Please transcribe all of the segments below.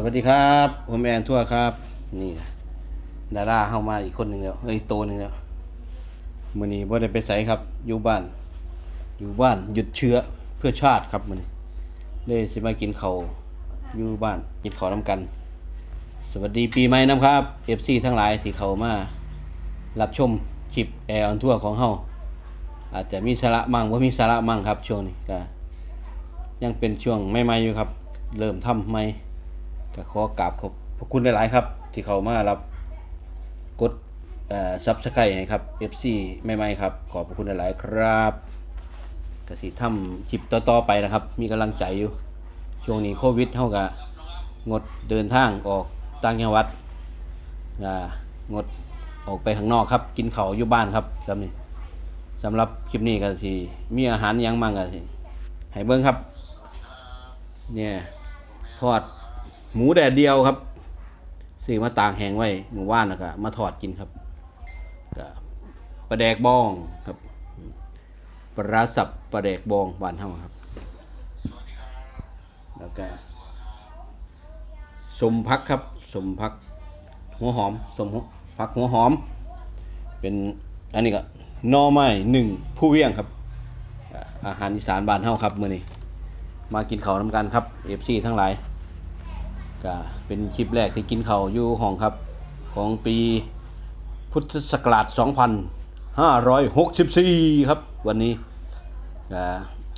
สวัสดีครับผมแอนทั่วครับ นี่นะดาราเข้ามาอีกคนหนึ่งแล้วเฮ้ยโตหนึ่งแล้วมื้อนี้บ่ได้ไปไสครับ อยู่บ้าน อยู่บ้านหยุดเชื้อเพื่อชาติครับมื้อนี้เลยสิมากินเขาอยู่บ้านกินข้าวนํกัน สวัสดีปีใหม่นะครับ FC ทั้งหลายที่เข้ามารับชมคลิปแอร์ออนทั่วของเฮาอาจจะมีสาระมั่งว่ามีสาระมั่งครับช่วงนี้ก็ยังเป็นช่วงใหม่ๆอยู่ครับ เริ่มทำใหม่ ก็ขอกราบขอบพระคุณหลาย ๆ ครับ ที่เขามารับกดซับสไครต์ให้ครับ FC ใหม่ ๆ ครับ ขอบพระคุณหลาย ๆ ครับกสิทำคลิปต่อ ๆ ไปนะครับ มีกำลังใจอยู่ ช่วงนี้โควิดเท่ากับงดเดินทางออกต่างจังหวัดงดออกไปข้างนอกครับ กินเขาอยู่บ้านครับสำนี้สำหรับคลิปนี้ก็สิมีอาหารยังมั่งก็สิให้เบิ่งครับ เนี่ยทอด หมูแดดเดียวครับซื้อมาตากแห้งไว้หมู่บ้านแล้วก็มาทอดกินครับก็ปลาแดกบองครับปลาสับปลาแดกบองบ้านเฮาครับ แล้วก็สมพักครับสมพักหัวหอมสมพักหัวหอม เป็นอันนี้ก็นอไม้หนึ่งผู้เวียงครับ อาหารอีสานบ้านเฮาครับมื้อนี้มากินเขาวนำกันครับ FC ทั้งหลาย ก็เป็นคลิปแรกที่กินเขาอยู่ห้องครับ ของปีพุทธศักราช 2564 ครับ วันนี้ก็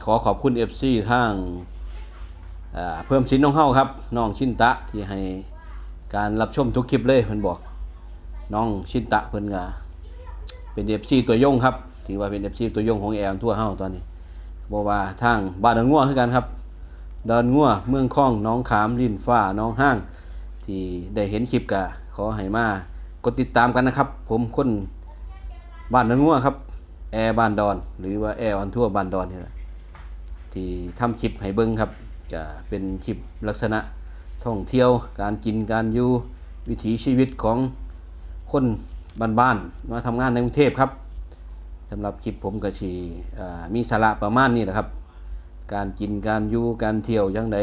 ขอขอบคุณ FC ทางเพิ่มสินน้องเฮาครับน้องชินตะที่ให้การรับชมทุกคลิปเลยเพิ่นบอกน้องชินตะเพิ่นก็เป็น FC ตัวยงครับถือว่าเป็น FC ตัวยงของแอลทั่วเฮาตอนนี้บอกว่าทางบ้านดอนงัวคือกันครับ ดอนงัวเมืองคลองน้องขามลินฟ้าน้องห้าง ที่ได้เห็นคลิปกะขอให้มากดติดตามกันนะครับ ผมคนบ้านดอนงัวครับแอร์บ้านดอน หรือว่าแอร์ออนทั่วบ้านดอนนี่แหละที่ทำคลิปให้เบิ้งครับจะเป็นคลิปลักษณะท่องเที่ยวการกินการอยู่วิถีชีวิตของคนบ้านๆมาทำงานในกรุงเทพครับสำหรับคลิปผมก็ชีมีสาระประมาณนี้แหละครับ การกินการอยู่การเที่ยวยังไง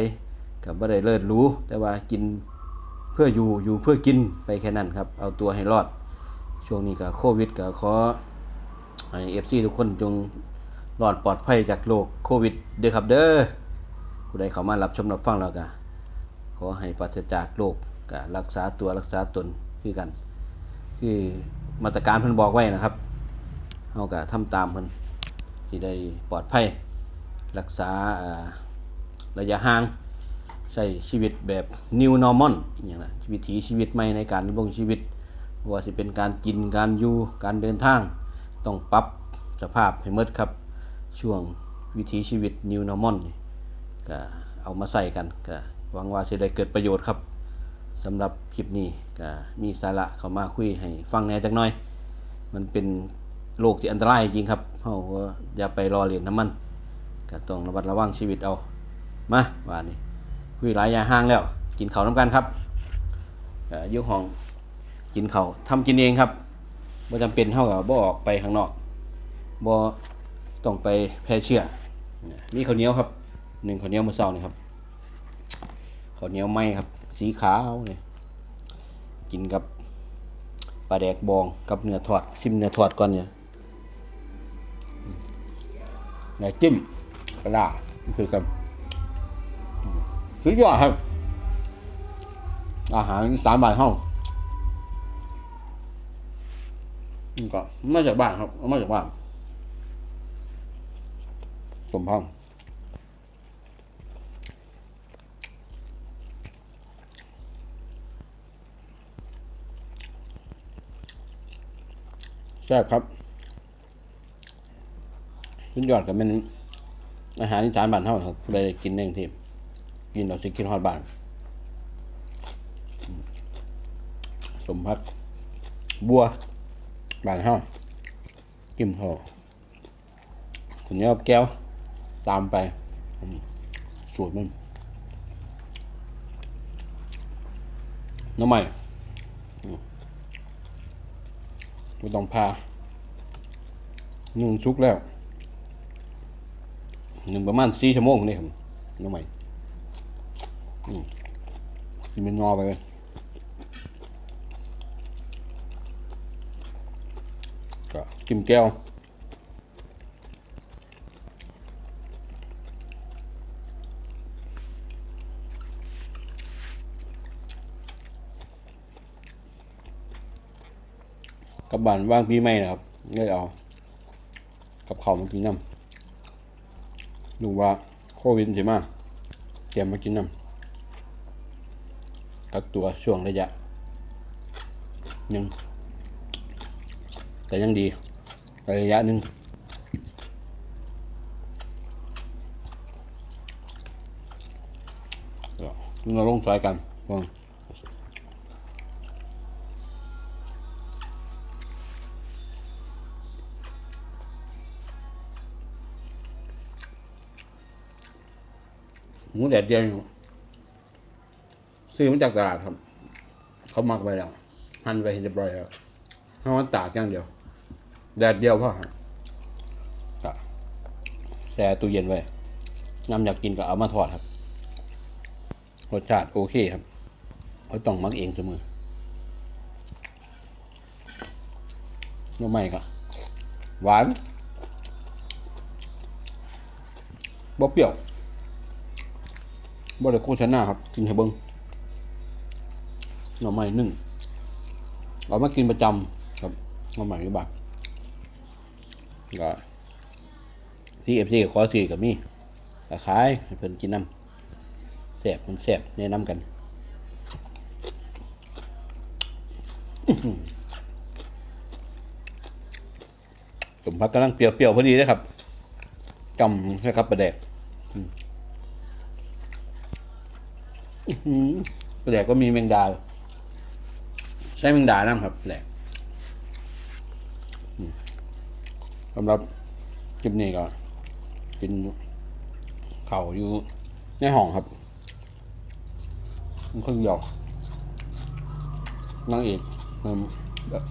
ก็บ่ได้เลิศรู้ แต่ว่ากินเพื่ออยู่อยู่เพื่อกินไปแค่นั้นครับ เอาตัวให้รอด ช่วงนี้ก็โควิดก็ขอให้เอฟซีทุกคนจงรอดปลอดภัยจากโรคโควิดเด้อครับเด้อผู้ใดเข้ามารับชมรับฟังแล้วก็ขอให้ปราศจากโรคก็รักษาตัวรักษาตนคือกัน คือมาตรการเพิ่นบอกไว้นะครับเฮาก็ทำตามเพิ่นสิได้ปลอดภัย รักษาระยะห่างใช้ชีวิตแบบ new normal อย่างนั้นวิถีชีวิตใหม่ในการดำรงชีวิต ว่าสิเป็นการกินการอยู่การเดินทาง ต้องปรับสภาพให้หมดครับ ช่วงวิถีชีวิต new normal ก็เอามาใส่กันก็หวังว่าสิได้เกิดประโยชน์ครับสำหรับคลิปนี้ก็มีสาระเข้ามาคุยให้ฟังแน่จักหน่อย มันเป็นโรคที่อันตรายจริงครับเราก็อย่าไปรอเลียนน้ำมัน ก็ต้องระมัดระวังชีวิตเอา มาว่านี่คุยหลายยาห้างแล้ว กินเขาน้ำกันครับยุห้องกินเขาวทำกินเองครับบ่จำเป็นเท่ากับบ่ออกไปข้างนอกบ่ต้องไปแพร่เชื้อมีข้าวเหนียวครับหนึ่งข้าวเหนียวมือเช้านี่ครับข้าวเหนียวไหมครับ สีขาวนี่กินกับปลาแดกบองกับเนื้อทอดซิมเนื้อทอดก่อนเนี่ยเนื้อจิ้ม ปลาร้าคือกันสุดยอดครับ อาหารสามบาทห้องนี่ก็มาจากบ้านครับเอามาจากบ้านสมพังแซ่บครับสุดยอดกับเป็น อาหารอีสานบ้านเฮาครับเลยกินเองที่กินเราสิกินฮอดบ้านสมพักบัวบานเฮากิมห่อคุณยอบแก้ว ตามไป สูตรมันน้ำใหม่ไม่ต้องพานึ่งชุกแล้ว หนึ่งประมาณสี่ชั่วโมงนี่ครับน้ำใหม่กินเป็นงอไปเลยก็จิ้มแก้วกับบ้านว่างปีใหม่นะครับได้เอา กับเขามากินน้ำ ดูว่าโควิดใช่ไหมแกมมากินน้ำกักตัวช่วงระยะหนึ่งแต่ยังดีระยะหนึ่งเราลงซอยกันฟัง หมูแดดเดียวซื้อมาจากตลาดครับ เขามักไปแล้วหั่นไปเรียบร้อยแล้วเขามาตากอย่างเดียว แดดเดียวพ่อครับก็แช่ตู้เย็นไว้น้ำอยากกินก็เอามาทอดครับรสชาติโอเคครับเขาต้องมักเองเสมอน้ำไม่ก็หวานบ่เปรี้ยว บ่ได้โฆษณาครับกินให้เบิ่งหน่อไม้นึ่งเอามากินประจำครับหน่อไม้วิบากก็ที่เอฟซีขอซื้อกับมีก็ขายให้เพิ่นกินน้ำแซ่บมันแซ่บแนะนำกันอื้อหือสมพักกำลังเปรี้ยวๆพอดีเลยครับจำนะครับประแดก แหลกก็มีแมงดา ใช้แมงดาน้ำครับแหลกสำหรับคลิปนี้ก็กินเข่าอยู่ในห้องครับมันคนหยอกนั่งเอกมันบบ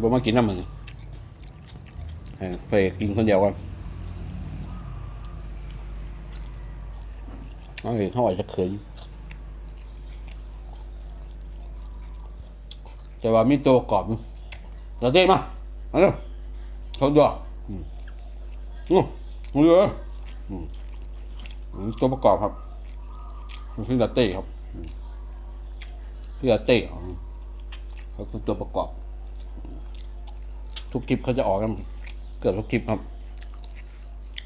บอมากินน้ำมึงให้ไปกินคนเดียวกัน น้องเอกเขาอาจจะเขินแต่ว่ามีตัวประกอบอยู่เราเจ๊มาเอาเร็วเขาตัวอืมอืมเยอะอืมตัวประกอบครับคือลาเต้ครับคือลาเต้เขาคือตัวประกอบ ทุกคลิปเขาจะออกกันเกือบทุกคลิปครับ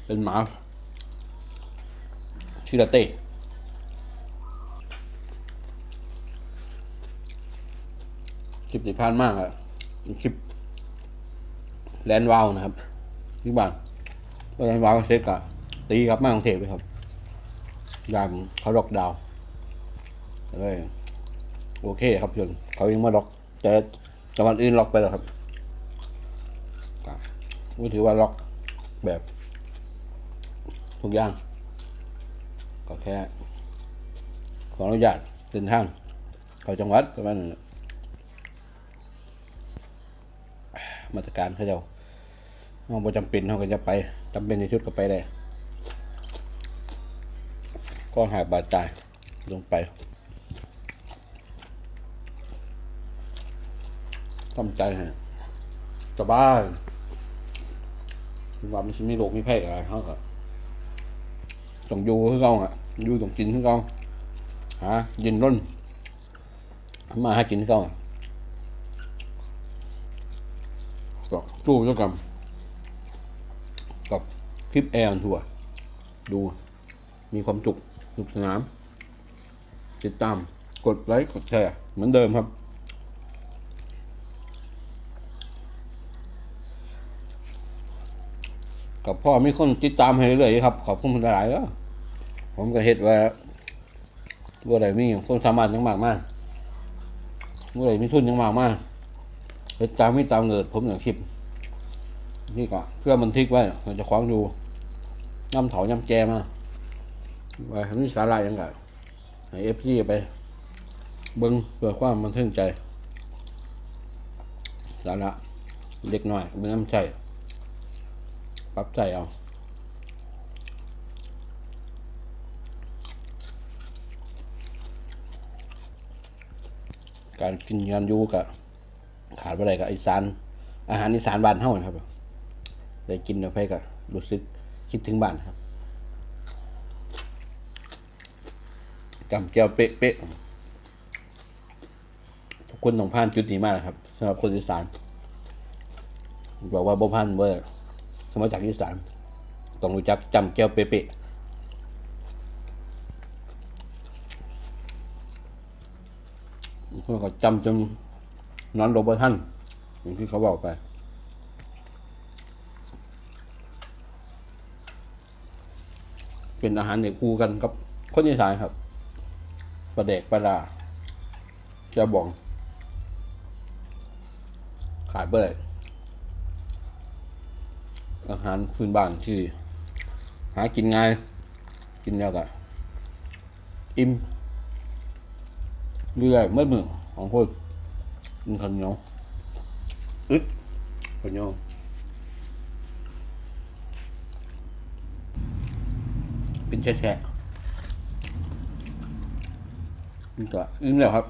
เป็นหมาชื่อลาเต้ คลิปที่ผ่านมากอะคลิปแลนด์วาวนะครับที่บ้านแลนด์วาวเซ็ตกะตีครับมากรุงเทพเลยครับย่ามเขาล็อกดาวน์เลยโอเคครับจนเขายังไม่ล็อก แต่จังหวัดอื่นล็อกไปแล้วครับก็ก็ถือว่าล็อกแบบทุกอย่าง ก็แค่ขออนุญาตเดินทางเข้าจังหวัดประมาณนั้นแหละ มาตรการเขาเจ้าเราบ่จำเป็นเขาก็จะไปจำเป็นในชุดก็ไปได้ ก็หายบาดตายลงไปทำใจฮะสบายว่ามันสิมีโรคมีแพ้อะไรเขาก็ต้องอยู่คือเขาอะอยู่ต้องกินคือเขาหายินร่นมาหากินคือเขาอะก็ สู้ด้วยกันกับคลิปแอร์ทัวร์ดูมีความจุกสนุกสนานติดตามกดไลค์กดแชร์เหมือนเดิมครับ กับพ่อมีคนติดตามให้เรื่อยครับ ขอบคุณหลายๆแล้วผมก็เห็นว่าว่าใดมีคนสามารถยังมากมากว่าใดมีทุนยังมากมากเฮ็ดตามไม่ตามเงินผมอย่างคลิป นี่ก็เพื่อบันทึกไว้เราจะคว้างดูย่ำเถาย่ำแจมาว่าทำนี่สาระยังไงให้เอฟซีไปเบิ้งเพื่อความบันเทิงใจสาระเด็กหน่อยเป็นน้ำใจปรับใจเอาการกินงานยูกับขาดไปได้กับอีสานอาหารอีสานบ้านเฮานะครับ ได้กินแล้วไปก็รู้สึกคิดถึงบ้านครับจำแก้วเป๊ะเป๊ะๆทุกคนต้องผ่านจุดนี้มากนะครับสำหรับคนอีสานบอกว่าบ่ผ่านเวอร์สมัยจากอีสานต้องรู้จักจำแก้วเป๊ะๆเพื่อนก็จำจนนอนโรบท่านอย่างที่เขาบอกไป เป็นอาหารเด็กคู่กันกับคนอีสานครับปลาเด็กปลาดาจะบอง ขายเบอร์อาหารพื้นบ้านที่ หากินง่าย กินแล้วก็อิ่มเรื่อยเมื่อมือของคนกินข้าวเหนียวอึดข้าวเหนียว เป็นแฉะนี่ก็อึ้งแล้วครับ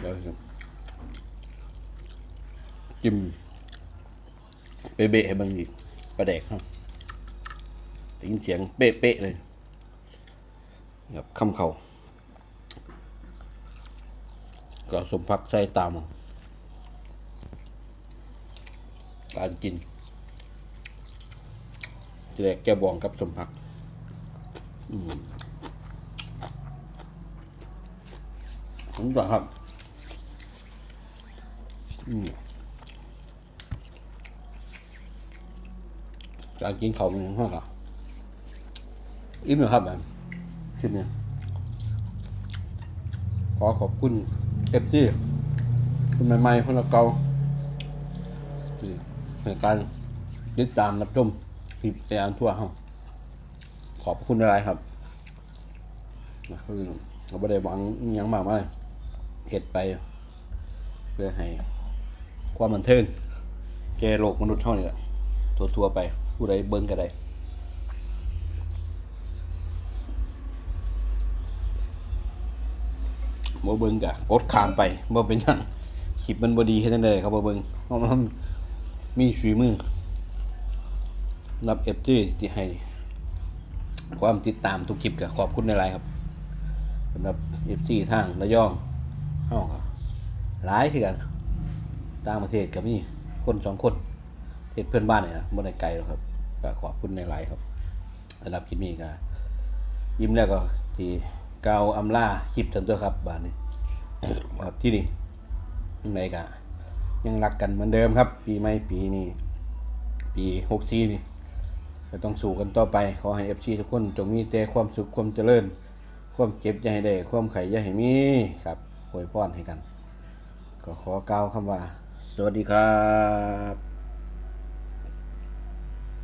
เดี๋ยวจะจิ้มเบะๆให้บางอีกประแดกครับได้ยินเสียงเป๊ะๆเลยแบบคำเขาก็สมพักใส่ตามการกิน แดกแกบองกับสมพักอืมผมจะครับอืมการกินเขาเป็นยังไงครับอิ่มเหรอครับแบบคลิปนี้ขอขอบคุณเอฟซีคนใหม่ๆคนละเก่าที่ในการติดตามรับชม คลิปแอนทั่วห้องขอบคุณอะไรครับคือเราไม่ได้หวังยังมากมายเหตุไป เพื่อให้ความบันเทิงแกโลกมนุษย์เท่านี้แหละทั่วไปผู้ใดเบิ้งก็ได้บ่เบิ่งกะกดขามไปบ่เป็นยังคลิปมันบ่ดีแค่นั้นเลยครับบ่เบิ่งเพราะมันมีฝีมือ รับ FG ที่ให้ ความติดตามทุกคลิปก็ขอบคุณในไลน์ครับสำหรับ FG ทางระยองเฮาก็หลายคือกันต่างประเทศก็มีคนสองคนเทศเพื่อนบ้านเนี่ยนะบ่ได้ไกลหรอกครับก็ขอบคุณในไลน์ครับสำหรับคลิปนี้ก็ยิ้มแล้วก็ที่กาวอำลาคลิปทันตัวครับบ้านนี้ที่นี่ยังไงกะยังรักกันเหมือนเดิมครับ ปีใหม่ปีนี้ปีหกสี่นี่ จะต้องสู้กันต่อไป ขอให้เอฟซีทุกคนจงมีแต่ความสุขความเจริญ ความเจ็บอย่าให้ได้ ความไข่อย่าให้มีครับอวยพรให้กัน ก็ขอกล่าวคำว่า สวัสดีครับ